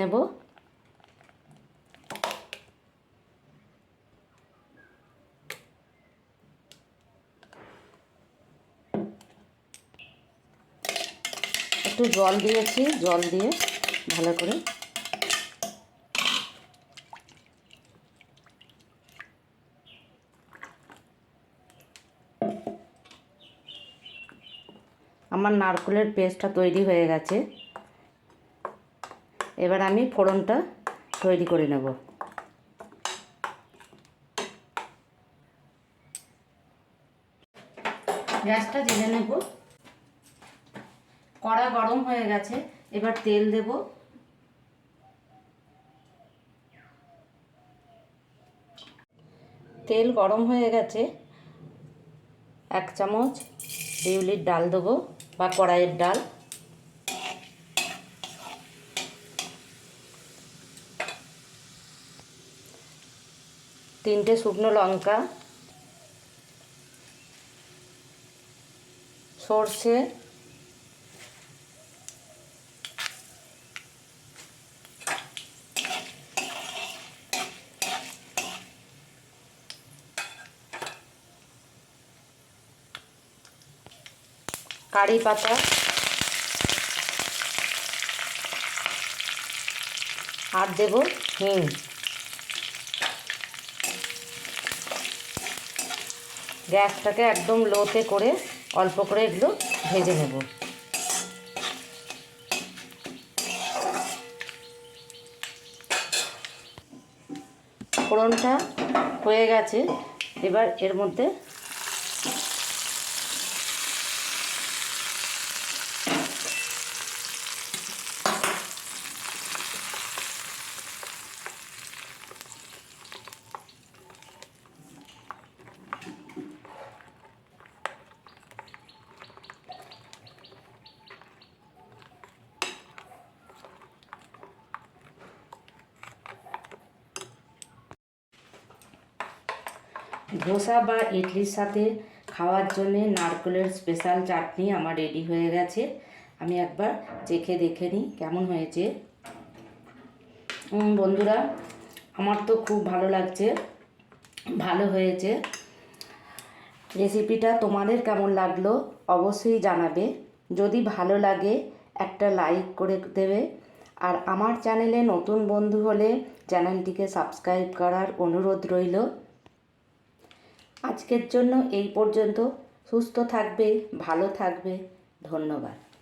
নেব। একটু জল দিয়েছি জল দিয়ে ভালো করে আমার নারকেলের পেস্টটা তৈরি হয়ে গেছে। এবার আমি ফোড়নটা তৈরি করে নেব। গ্যাসটা জেলে নেব। কড়া গরম হয়ে গেছে, এবার তেল দেব। তেল গরম হয়ে গেছে, এক চামচ বিউলির ডাল দেবো বা কড়াইয়ের ডাল। তিনটে শুকনো লঙ্কা সর্ষে কারি পাতা আর দেব হিং। গ্যাসটাকে একদম লোতে করে অল্প করে এগুলো ভেজে নেব। ফোড়নটা হয়ে গেছে। এবার এর মধ্যে ধোসা বা ইডলির সাথে খাওয়ার জন্যে নারকেলের স্পেশাল চাটনি আমার রেডি হয়ে গেছে। আমি একবার চেখে দেখে নিই কেমন হয়েছে। বন্ধুরা, আমার তো খুব ভালো লাগছে। ভালো হয়েছে। রেসিপিটা তোমাদের কেমন লাগল অবশ্যই জানাবে। যদি ভালো লাগে, একটা লাইক করে দেবে। আর আমার চ্যানেলে নতুন বন্ধু হলে চ্যানেলটিকে সাবস্ক্রাইব করার অনুরোধ রইল। আজকের জন্য এই পর্যন্ত। সুস্থ থাকবে ভালো থাকবে। ধন্যবাদ।